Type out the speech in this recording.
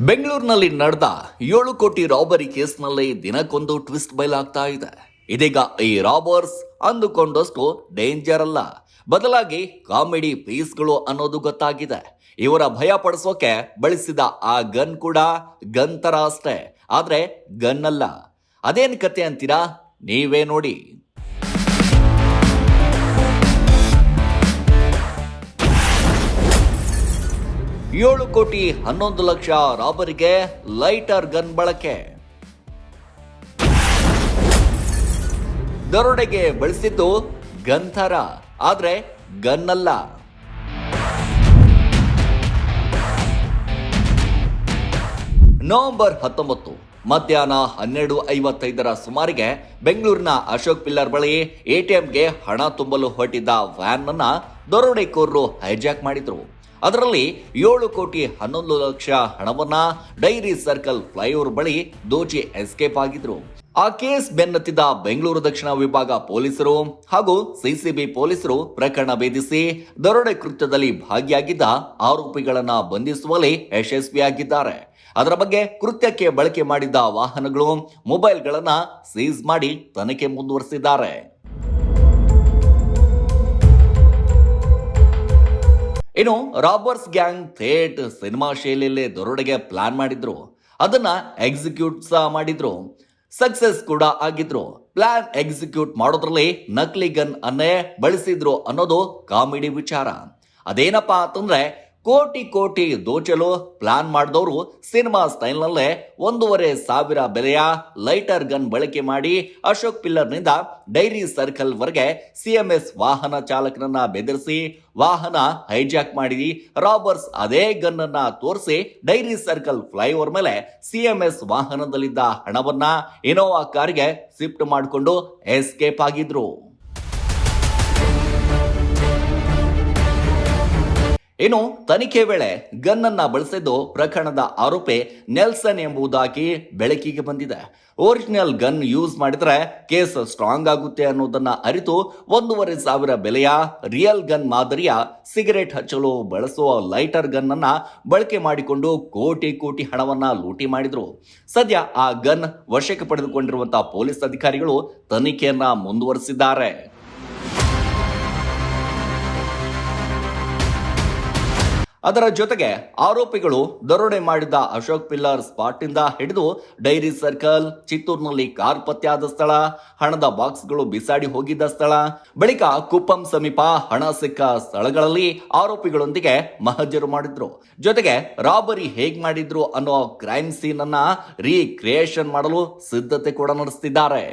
ಬೆಂಗಳೂರಿನಲ್ಲಿ ನಡೆದ ಏಳು ಕೋಟಿ ರಾಬರಿ ಕೇಸ್ನಲ್ಲಿ ದಿನಕ್ಕೊಂದು ಟ್ವಿಸ್ಟ್ ಬಯಲಾಗ್ತಾ ಇದೆ. ಇದೀಗ ಈ ರಾಬರ್ಸ್ ಅಂದುಕೊಂಡಷ್ಟು ಡೇಂಜರ್ ಅಲ್ಲ. ಬದಲಾಗಿ ಕಾಮಿಡಿ ಪೀಸ್ಗಳು ಅನ್ನೋದು ಗೊತ್ತಾಗಿದೆ. ಇವರ ಭಯ ಪಡಿಸೋಕೆ ಬಳಸಿದ ಆ ಗನ್ ಕೂಡ ಗನ್ ತರ ಅಷ್ಟೇ. ಆದ್ರೆ ಗನ್ ಅಲ್ಲ. ಅದೇನು ಕತೆ ಅಂತೀರಾ? ನೀವೇ ನೋಡಿ. ಏಳು ಕೋಟಿ ಹನ್ನೊಂದು ಲಕ್ಷ ರಾಬರಿಗೆ ಲೈಟರ್ ಗನ್ ಬಳಕೆ. ದರೋಡೆಗೆ ಬಳಸಿದ್ದು ಗನ್ ಥರ ಆದ್ರೆ ಗನ್ ಅಲ್ಲ ನವೆಂಬರ್ ಹತ್ತೊಂಬತ್ತು, ಮಧ್ಯಾಹ್ನ ಹನ್ನೆರಡು ಐವತ್ತೈದರ ಸುಮಾರಿಗೆ ಬೆಂಗಳೂರಿನ ಅಶೋಕ್ ಪಿಲ್ಲರ್ ಬಳಿ ಎಟಿಎಂಗೆ ಹಣ ತುಂಬಲು ಹೊರಟಿದ್ದ ವ್ಯಾನ್ ಅನ್ನ ದರೋಡೆಕೋರರು ಹೈಜಾಕ್ ಮಾಡಿದ್ರು. ಅದರಲ್ಲಿ ಏಳು ಕೋಟಿ ಹನ್ನೊಂದು ಲಕ್ಷ ಹಣವನ್ನ ಡೈರಿ ಸರ್ಕಲ್ ಫ್ಲೈಓವರ್ ಬಳಿ ದೋಚಿ ಎಸ್ಕೇಪ್ ಆಗಿದ್ರು. ಆ ಕೇಸ್ ಬೆನ್ನತ್ತಿದ ಬೆಂಗಳೂರು ದಕ್ಷಿಣ ವಿಭಾಗ ಪೊಲೀಸರು ಹಾಗೂ ಸಿಸಿಬಿ ಪೊಲೀಸರು ಪ್ರಕರಣ ಭೇದಿಸಿ ದರೋಡೆ ಕೃತ್ಯದಲ್ಲಿ ಭಾಗಿಯಾಗಿದ್ದ ಆರೋಪಿಗಳನ್ನ ಬಂಧಿಸುವಲ್ಲಿ ಯಶಸ್ವಿಯಾಗಿದ್ದಾರೆ. ಅದರ ಬಗ್ಗೆ ಕೃತ್ಯಕ್ಕೆ ಬಳಕೆ ಮಾಡಿದ್ದ ವಾಹನಗಳು, ಮೊಬೈಲ್ಗಳನ್ನ ಸೀಸ್ ಮಾಡಿ ತನಿಖೆ ಮುಂದುವರೆಸಿದ್ದಾರೆ. ಇನ್ನು ರಾಬರ್ಸ್ ಗ್ಯಾಂಗ್ ಥೇಟ್ ಸಿನಿಮಾ ಶೈಲಿಯಲ್ಲಿ ದರೋಡೆಗೆ ಪ್ಲಾನ್ ಮಾಡಿದ್ರು. ಅದನ್ನ ಎಕ್ಸಿಕ್ಯೂಟ್ ಸಹ ಮಾಡಿದ್ರು. ಸಕ್ಸಸ್ ಕೂಡ ಆಗಿದ್ರು. ಪ್ಲಾನ್ ಎಕ್ಸಿಕ್ಯೂಟ್ ಮಾಡೋದ್ರಲ್ಲಿ ನಕಲಿ ಗನ್ ಅನ್ನೇ ಬಳಸಿದ್ರು ಅನ್ನೋದು ಕಾಮಿಡಿ ವಿಚಾರ. ಅದೇನಪ್ಪಾ ಅಂತಂದ್ರೆ ಕೋಟಿ ಕೋಟಿ ದೋಚಲು ಪ್ಲಾನ್ ಮಾಡಿದವರು ಸಿನಿಮಾ ಸ್ಟೈಲ್ನಲ್ಲೇ ಒಂದೂವರೆ ಸಾವಿರ ಬೆಲೆಯ ಲೈಟರ್ ಗನ್ ಬಳಕೆ ಮಾಡಿ ಅಶೋಕ್ ಪಿಲ್ಲರ್ನಿಂದ ಡೈರಿ ಸರ್ಕಲ್ ವರೆಗೆ ಸಿಎಂಎಸ್ ವಾಹನ ಚಾಲಕನನ್ನ ಬೆದರಿಸಿ, ವಾಹನ ಹೈಜಾಕ್ ಮಾಡಿ, ರಾಬರ್ಸ್ ಅದೇ ಗನ್ ಅನ್ನ ತೋರಿಸಿ ಡೈರಿ ಸರ್ಕಲ್ ಫ್ಲೈಓವರ್ ಮೇಲೆ ಸಿಎಂಎಸ್ ವಾಹನದಲ್ಲಿದ್ದ ಹಣವನ್ನ ಇನೋವಾ ಕಾರಿಗೆ ಶಿಫ್ಟ್ ಮಾಡಿಕೊಂಡು ಎಸ್ಕೇಪ್ ಆಗಿದ್ರು. ಇನ್ನು ತನಿಖೆ ವೇಳೆ ಗನ್ ಅನ್ನ ಬಳಸಿದ್ದು ಪ್ರಕರಣದ ಆರೋಪಿ ನೆಲ್ಸನ್ ಎಂಬುದಾಗಿ ಬೆಳಕಿಗೆ ಬಂದಿದೆ. ಒರಿಜಿನಲ್ ಗನ್ ಯೂಸ್ ಮಾಡಿದ್ರೆ ಕೇಸ್ ಸ್ಟ್ರಾಂಗ್ ಆಗುತ್ತೆ ಅನ್ನೋದನ್ನ ಅರಿತು ಒಂದೂವರೆ ಸಾವಿರ ಬೆಲೆಯ ರಿಯಲ್ ಗನ್ ಮಾದರಿಯ ಸಿಗರೆಟ್ ಹಚ್ಚಲು ಬಳಸುವ ಲೈಟರ್ ಗನ್ ಅನ್ನ ಬಳಕೆ ಮಾಡಿಕೊಂಡು ಕೋಟಿ ಕೋಟಿ ಹಣವನ್ನ ಲೂಟಿ ಮಾಡಿದ್ರು. ಸದ್ಯ ಆ ಗನ್ ವಶಕ್ಕೆ ಪಡೆದುಕೊಂಡಿರುವಂತಹ ಪೊಲೀಸ್ ಅಧಿಕಾರಿಗಳು ತನಿಖೆಯನ್ನ ಮುಂದುವರೆಸಿದ್ದಾರೆ. ಅದರ ಜೊತೆಗೆ ಆರೋಪಿಗಳು ದರೋಡೆ ಮಾಡಿದ್ದ ಅಶೋಕ್ ಪಿಲ್ಲರ್ ಸ್ಪಾಟ್ ಹಿಡಿದು ಡೈರಿ ಸರ್ಕಲ್, ಚಿತ್ತೂರಿನಲ್ಲಿ ಕಾರ್ ಪತ್ತೆಯಾದ ಸ್ಥಳ, ಹಣದ ಬಾಕ್ಸ್ಗಳು ಬಿಸಾಡಿ ಹೋಗಿದ್ದ ಸ್ಥಳ, ಬಳಿಕ ಕುಪ್ಪಂ ಸಮೀಪ ಹಣ ಸಿಕ್ಕ ಸ್ಥಳಗಳಲ್ಲಿ ಆರೋಪಿಗಳೊಂದಿಗೆ ಮಹಜರು ಮಾಡಿದ್ರು. ಜೊತೆಗೆ ರಾಬರಿ ಹೇಗ್ ಮಾಡಿದ್ರು ಅನ್ನೋ ಕ್ರೈಮ್ ಸೀನ್ ಅನ್ನ ರೀಕ್ರಿಯೇಷನ್ ಮಾಡಲು ಸಿದ್ಧತೆ ಕೂಡ ನಡೆಸ್ತಿದ್ದಾರೆ.